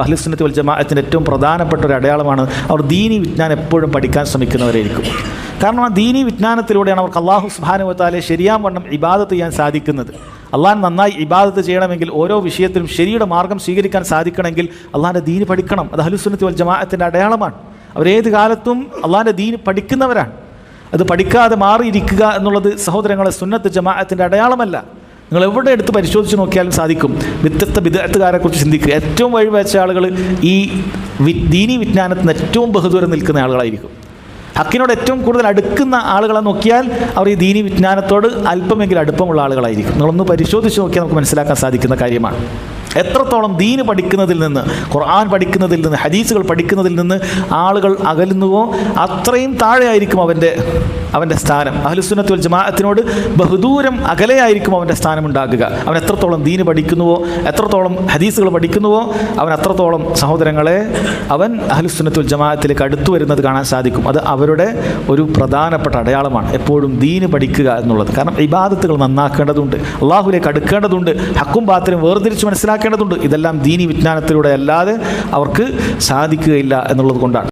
അഹ്ലുസുന്നത്ത് വൽ ജമാഅത്തിന്റെ ഏറ്റവും പ്രധാനപ്പെട്ട ഒരു അടയാളമാണ് അവർ ദീനി വിജ്ഞാനം എപ്പോഴും പഠിക്കാൻ ശ്രമിക്കുന്നവരായിരിക്കും. കാരണം ആ ദീനി വിജ്ഞാനത്തിലൂടെയാണ് അവർക്ക് അള്ളാഹു സുബാനുവത്താലെ ശരിയാം വണ്ണം ഇബാദത്ത് ചെയ്യാൻ സാധിക്കുന്നത്. അള്ളാൻ നന്നായി ഇബാദത്ത് ചെയ്യണമെങ്കിൽ ഓരോ വിഷയത്തിലും ശരിയുടെ മാർഗം സ്വീകരിക്കാൻ സാധിക്കണമെങ്കിൽ അള്ളാഹിന്റെ ദീനി പഠിക്കണം. അത് അഹ്ലുസുന്നത്ത് വൽ ജമാഅത്തിന്റെ അടയാളമാണ്. അവരേത് കാലത്തും അള്ളാഹിന്റെ ദീന് പഠിക്കുന്നവരാണ്. അത് പഠിക്കാതെ മാറിയിരിക്കുക എന്നുള്ളത് സഹോദരങ്ങളെ സുന്നത്ത് ജമാഅത്തിന്റെ അടയാളമല്ല. നിങ്ങൾ എവിടെ എടുത്ത് പരിശോധിച്ച് നോക്കിയാലും സാധിക്കും. വ്യത്യസ്ത വിദഗ്ധകാരെ കുറിച്ച് ചിന്തിക്കുക. ഏറ്റവും വഴിവെച്ച ആളുകൾ ഈ ദീനി വിജ്ഞാനത്തിന് ഏറ്റവും ബഹുദൂരം നിൽക്കുന്ന ആളുകളായിരിക്കും. ഹക്കിനോട് ഏറ്റവും കൂടുതൽ അടുക്കുന്ന ആളുകളെ നോക്കിയാൽ അവർ ഈ ദീനി വിജ്ഞാനത്തോട് അല്പമെങ്കിലും അടുപ്പമുള്ള ആളുകളായിരിക്കും. നിങ്ങളൊന്ന് പരിശോധിച്ച് നോക്കിയാൽ നമുക്ക് മനസ്സിലാക്കാൻ സാധിക്കുന്ന കാര്യമാണ്. എത്രത്തോളം ദീന് പഠിക്കുന്നതിൽ നിന്ന് ഖുർആൻ പഠിക്കുന്നതിൽ നിന്ന് ഹദീസുകൾ പഠിക്കുന്നതിൽ നിന്ന് ആളുകൾ അകലുന്നുവോ അത്രയും താഴെയായിരിക്കും അവന്റെ അവന്റെ സ്ഥാനം. അഹ്ലുസുന്നത്തുൽ ജമാഅത്തിനോട് ബഹുദൂരം അകലെയായിരിക്കും അവന്റെ സ്ഥാനം ഉണ്ടാകുക അവൻ എത്രത്തോളം ദീന് പഠിക്കുന്നുവോ എത്രത്തോളം ഹദീസുകൾ പഠിക്കുന്നുവോ അവൻ അത്രത്തോളം സഹോദരങ്ങളെ അവൻ അഹ്ലുസുന്നത്തുൽ ജമാഅത്തിലേക്ക് അടുത്തു വരുന്നത് കാണാൻ സാധിക്കും. അത് അവരുടെ ഒരു പ്രധാനപ്പെട്ട അടയാളമാണ്. എപ്പോഴും ദീന് പഠിക്കുക എന്നുള്ളത്. കാരണം ഇബാദത്തുകൾ നന്നാക്കേണ്ടതുണ്ട്. അള്ളാഹുലേക്ക് അടുക്കേണ്ടതുണ്ട്. ഹക്കും പാത്രം വേർതിരിച്ച് മനസ്സിലാക്കേണ്ടതുണ്ട്. ഇതെല്ലാം ദീനി വിജ്ഞാനത്തിലൂടെ അല്ലാതെ അവർക്ക് സാധിക്കുകയില്ല എന്നുള്ളത് കൊണ്ടാണ്.